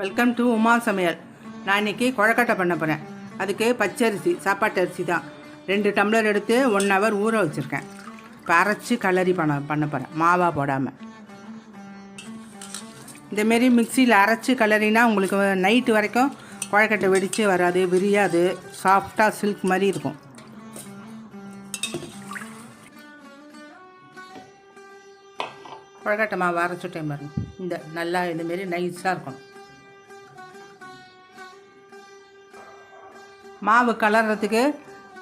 Welcome to Uma சமையல் நான் இன்னைக்கு குழக்கட்டை பண்ண போகிறேன் அதுக்கு பச்சரிசி சாப்பாட்டு அரிசி தான். ரெண்டு டம்ளர் எடுத்து ஒன் ஹவர் ஊற வச்சுருக்கேன். இப்போ அரைச்சி கலரி பண்ண பண்ண போகிறேன் மாவா போடாமல் இந்தமாரி மிக்சியில் அரைச்சி கலரினா உங்களுக்கு நைட்டு வரைக்கும் குழக்கட்டை வெடித்து வராது விரியாது. சாஃப்டாக சில்க் மாதிரி இருக்கும். குழக்கட்டை மாவு அரைச்சிட்டேன் பாருங்க. இந்த நல்லா இதுமாரி நைஸாக இருக்கணும். மாவு கலர்றதுக்கு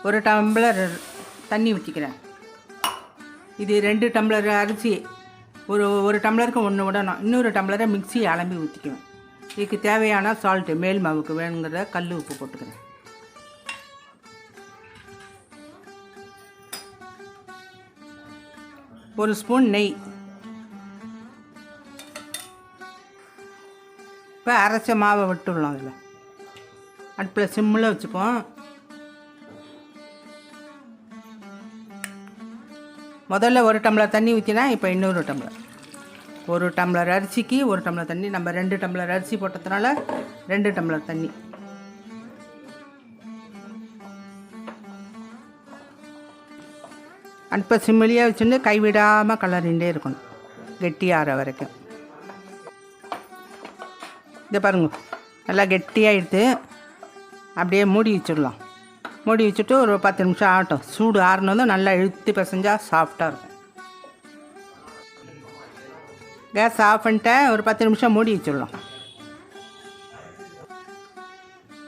ஒரு டம்ளர் தண்ணி ஊற்றிக்கிறேன் இது ரெண்டு டம்ளர் அரிசி. ஒரு ஒரு டம்ளருக்கு ஒன்று விடணும். இன்னொரு டம்ளரை மிக்சி அலம்பி ஊற்றிக்குவேன் இதுக்கு தேவையான சால்ட்டு மேல் மாவுக்கு வேணுங்கிற கல் உப்பு போட்டுக்கிறேன். ஒரு ஸ்பூன் நெய். இப்போ அரைச்ச மாவை விட்டுடலாம் அதில். அடுப்பில் சிம்மில் வச்சுப்போம். முதல்ல ஒரு டம்ளர் தண்ணி ஊற்றினா இப்போ இன்னொரு டம்ளர். ஒரு டம்ளர் அரிசிக்கு ஒரு டம்ளர் தண்ணி. நம்ம ரெண்டு டம்ளர் அரிசி போட்டதுனால ரெண்டு டம்ளர் தண்ணி. அடுப்பை சிம்மிலியாக வச்சுட்டு கைவிடாமல் கலரிண்டே இருக்கணும். கெட்டியாகிற வரைக்கும். இதை பாருங்க. நல்லா கெட்டியாகிடுது அப்படியே மூடி வச்சிடலாம். மூடி வச்சுட்டு ஒரு பத்து நிமிஷம் ஆகட்டும். சூடு ஆறுனதும் நல்லா இழுத்து பிசைஞ்சால் சாஃப்டாக இருக்கும். கேஸ் ஆஃப் பண்ணிட்டேன். ஒரு பத்து நிமிஷம் மூடி வச்சிடலாம்.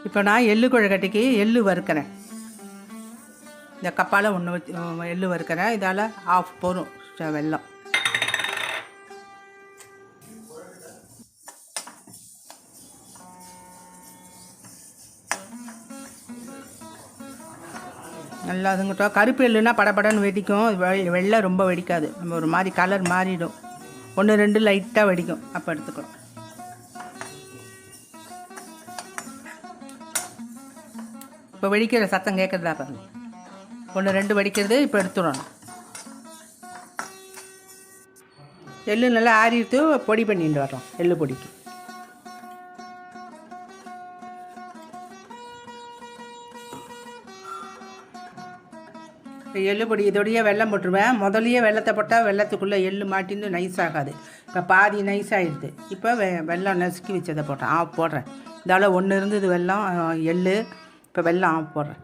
இப்போ நான் எள்ளு குழக்கட்டைக்கு எள்ளு வறுக்கிறேன். இந்த கப்பால் ஒன்று வச்சு எள்ளு வறுக்கிறேன். இதால் ஆஃப் போதும். வெல்லம் நல்லா அதுங்கிட்டோம் கருப்பு எள்ளுனா படபடன்னு வெடிக்கும். வெள்ளை ரொம்ப வெடிக்காது. நம்ம ஒரு மாதிரி கலர் மாறிடும். ஒன்று ரெண்டு லைட்டாக வெடிக்கும். அப்போ எடுத்துக்கிறோம். இப்போ வெடிக்கிற சத்தம் கேட்குறதா பாருங்க. ஒன்று ரெண்டு வெடிக்கிறது இப்போ எடுத்துடணும் எள்ளு நல்லா ஆறிட்டு பொடி பண்ணிட்டு வரோம் எள்ளு பொடிக்கு. இப்போ எள்ளு பொடி போட்டுருவேன். முதலையே வெள்ளத்தை போட்டால் வெள்ளத்துக்குள்ளே எள்ளு மாட்டின்னு நைஸ் ஆகாது. இப்போ பாதி நைஸ் ஆகிடுது இப்போ வெ வெள்ளம் நசுக்கி வச்சதை போட்டேன். ஆஃப் போடுறேன். இதால் ஒன்று இருந்தது வெள்ளம் எள் எள்ளு. இப்போ வெள்ளம் ஆஃப் போடுறேன்.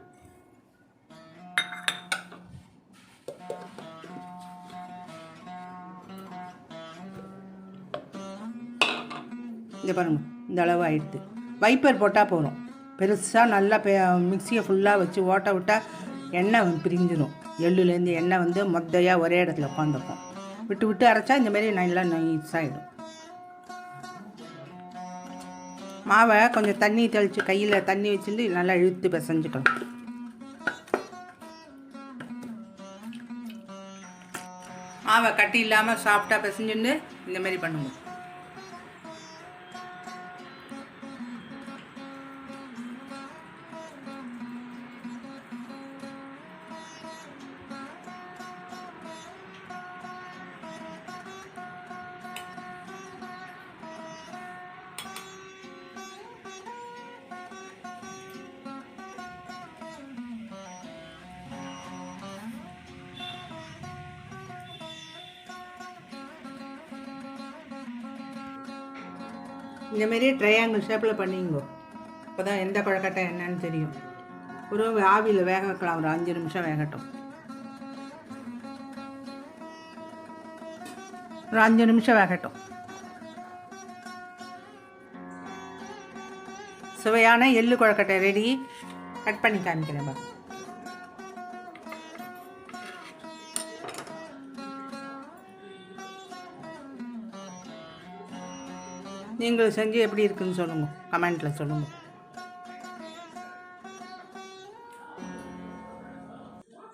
இங்கே பாருங்க இந்த அளவு ஆயிடுது. வைப்பர் போட்டால் போதும். பெருசாக நல்லா மிக்சியை ஃபுல்லாக வச்சு ஓட்ட விட்டால் எண்ணெய் பிரிஞ்சிடும் எள்ளுலேருந்து எண்ணெய் வந்து மொத்தையாக ஒரே இடத்துல உட்காந்துருக்கும். விட்டு விட்டு அரைச்சா இந்தமாரி நல்லா நைஸாகிடும் மாவை கொஞ்சம் தண்ணி தெளித்து கையில் தண்ணி வச்சுட்டு நல்லா இழுத்து பிசைஞ்சுக்கலாம். மாவை கட்டி இல்லாமல் சாஃப்டாக பிசைஞ்சுட்டு இந்தமாரி பண்ணுவோம். இந்த மாதிரி ட்ரையாங்கிள் ஷேப்பில் பண்ணிங்கோ. அப்போ தான் எந்த குழக்கட்டை என்னன்னு தெரியும். ஒரு ஆவியில் வேக வைக்கலாம் ஒரு அஞ்சு நிமிஷம் வேகட்டும். ஒரு அஞ்சு நிமிஷம் வேகட்டும். சுவையான எள்ளு குழக்கட்டை ரெடி கட் பண்ணி காமிக்கிறேன் பாருங்க. நீங்கள் செஞ்சு எப்படி இருக்குதுன்னு சொல்லுங்கள் கமெண்ட்டில் சொல்லுங்கள்